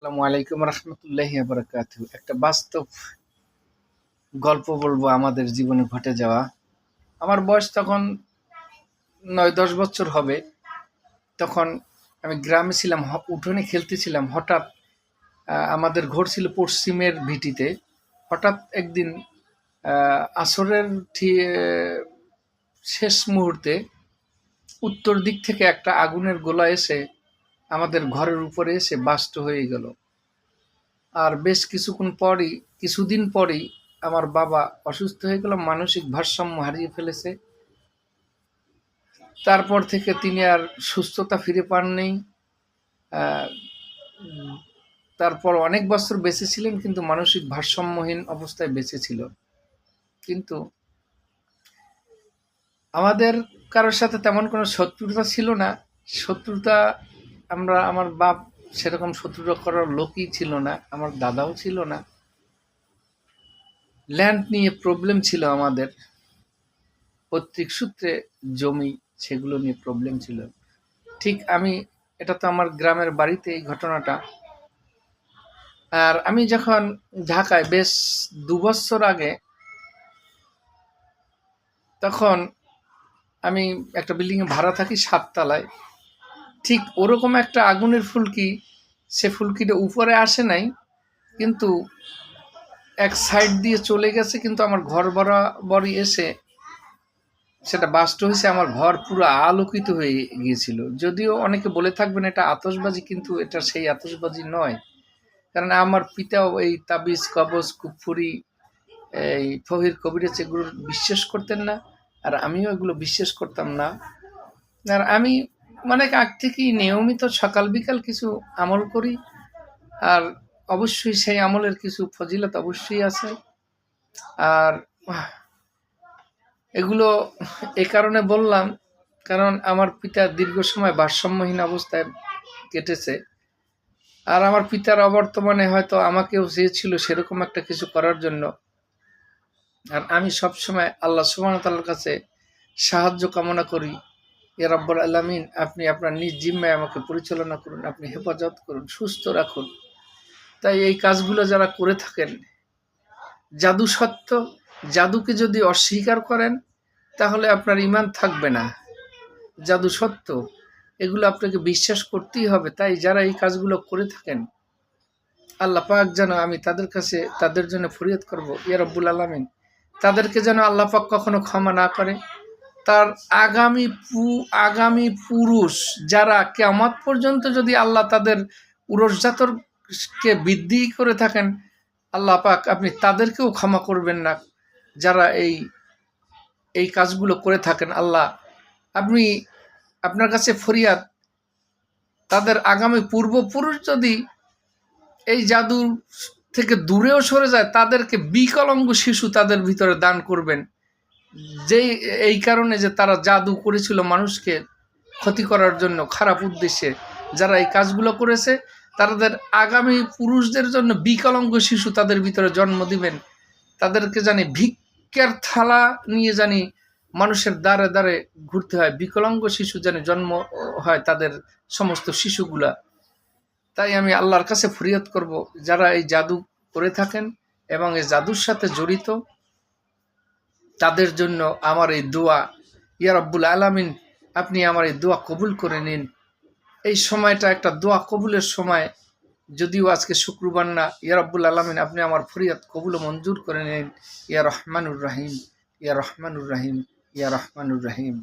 আসসালামু আলাইকুম রহমতুল্লাহি বারাকাত একটা বাস্তব গল্প বলব আমাদের জীবনে ঘটে যাওয়া। আমার বয়স তখন নয়, দশ বছর হবে। তখন আমি গ্রামে ছিলাম উঠোনে খেলতেছিলাম। হঠাৎ আমাদের ঘর ছিল পশ্চিমের ভিটিতে। হঠাৎ একদিন আসরের শেষ মুহূর্তে উত্তর দিক থেকে একটা আগুনের গোলা এসে আমাদের ঘরের উপরে এসে বাস্ট হয়ে গেল। আর বেশ কিছুক্ষণ পরই, কিছুদিন পরেই আমার বাবা অসুস্থ হয়ে গেল, মানসিক ভারসাম্য হারিয়ে ফেলেছে। তারপর থেকে তিনি আর সুস্থতা ফিরে পাননি। তারপর অনেক বছর বেঁচে ছিলেন, কিন্তু মানসিক ভারসাম্যহীন অবস্থায় বেঁচে ছিল। কিন্তু আমাদের কারোর সাথে তেমন কোনো শত্রুতা ছিল না। শত্রুতা আমরা, আমার বাপ সেরকম শত্রুতা করার লোকই ছিল না, আমার দাদাও ছিল না। ল্যান্ড নিয়ে প্রবলেম ছিল আমাদের। পৈতৃক সূত্রে জমি সেগুলো নিয়ে প্রবলেম ছিল। ঠিক আমি, এটা তো আমার গ্রামের বাড়িতে এই ঘটনাটা। আর আমি যখন ঢাকায় বেশ দু বছর আগে, তখন আমি একটা বিল্ডিংয়ে ভাড়া থাকি সাততলায়। ঠিক ওরকম একটা আগুনের ফুলকি সে ফুলকিটা উপরে আসে নাই? কিন্তু এক সাইড দিয়ে চলে গেছে, কিন্তু আমার ঘর বরাবরই এসে সেটা বাস্ট হয়েছে, আমার ঘর পুরো আলোকিত হয়ে গিয়েছিল। যদিও অনেকে বলে থাকবেন এটা আতসবাজি কিন্তু এটা সেই আতসবাজি নয়। কারণ আমার পিতাও এই তাবিজ, কবজ, কুফুরি, এই ফহির কবিরেজ এগুলো বিশ্বাস করতেন না, আর আমিও এগুলো বিশ্বাস করতাম না। আর আমি অনেক আগ থেকেই নিয়মিত সকাল বিকাল কিছু আমল করি, আর অবশ্যই সেই আমলের কিছু ফজিলত অবশ্যই আছে। আর এগুলো এ কারণে বললাম, কারণ আমার পিতা দীর্ঘ সময় ভারসাম্যহীন অবস্থায় কেটেছে। আর আমার পিতার অবর্তমানে হয়তো আমাকেও চেয়েছিল সেরকম একটা কিছু করার জন্য। আর আমি সবসময় আল্লাহ সুবাহতাল্লার কাছে সাহায্য কামনা করি। এ রব্বর আলামিন, আপনি আপনার নিজ জিম্মায় আমাকে পরিচালনা করুন, আপনি হেফাজত করুন, সুস্থ রাখুন। তাই এই কাজগুলো যারা করে থাকেন, জাদু সত্য, জাদুকে যদি অস্বীকার করেন, তাহলে আপনার ইমান থাকবে না। জাদু সত্য, এগুলো আপনাকে বিশ্বাস করতেই হবে। তাই যারা এই কাজগুলো করে থাকেন, আল্লাহ পাক যেন আমি তাদের কাছে, তাদের জন্য ফরিয়াদ করব। ইয়া রব্বুল আলমিন, তাদেরকে যেন আল্লাহ পাক কখনো ক্ষমা না করে। তার আগামী পু, আগামী পুরুষ যারা কেমত পর্যন্ত যদি আল্লাহ তাদের উরসজাতরকে বৃদ্ধি করে থাকেন, আল্লাহ পাক আপনি তাদেরকেও ক্ষমা করবেন না। যারা এই এই কাজগুলো করে থাকেন, আল্লাহ আপনি আপনার কাছে ফরিয়াদ, তাদের আগামী পূর্বপুরুষ যদি এই জাদুর থেকে দূরেও সরে যায়, তাদেরকে বিকলঙ্গ শিশু তাদের ভিতরে দান করবেন। যেই, এই কারণে যে তারা জাদু করেছিল মানুষকে ক্ষতি করার জন্য খারাপ উদ্দেশ্যে যারা এই কাজগুলো করেছে, তাদের আগামী পুরুষদের জন্য বিকলঙ্গ শিশু তাদের ভিতরে জন্ম দিবেন। তাদেরকে জানি ভিক্ষার থালা নিয়ে জানি মানুষের দ্বারে দ্বারে ঘুরতে হয়। বিকলাঙ্গ শিশু জানি জন্ম হয় তাদের সমস্ত শিশুগুলা। তাই আমি আল্লাহর কাছে ফরিয়াদ করব, যারা এই জাদু করে থাকেন এবং এই জাদুর সাথে জড়িত তাদের জন্য আমার এই দোয়া, ইয়া রব্বুল আলামিন, আপনি আমার এই দোয়া কবুল করে নিন। এই সময়টা একটা দোয়া কবুলের সময়। যদিও আজকে শুক্রবার না, ইয়া রব্বুল আলামিন, আপনি আমার ফরিয়াদ কবুল মঞ্জুর করে নিন। ইয়া রহমানুর রাহিম, ইয়া রহমানুর রাহিম, ইয়া রহমানুর রাহিম।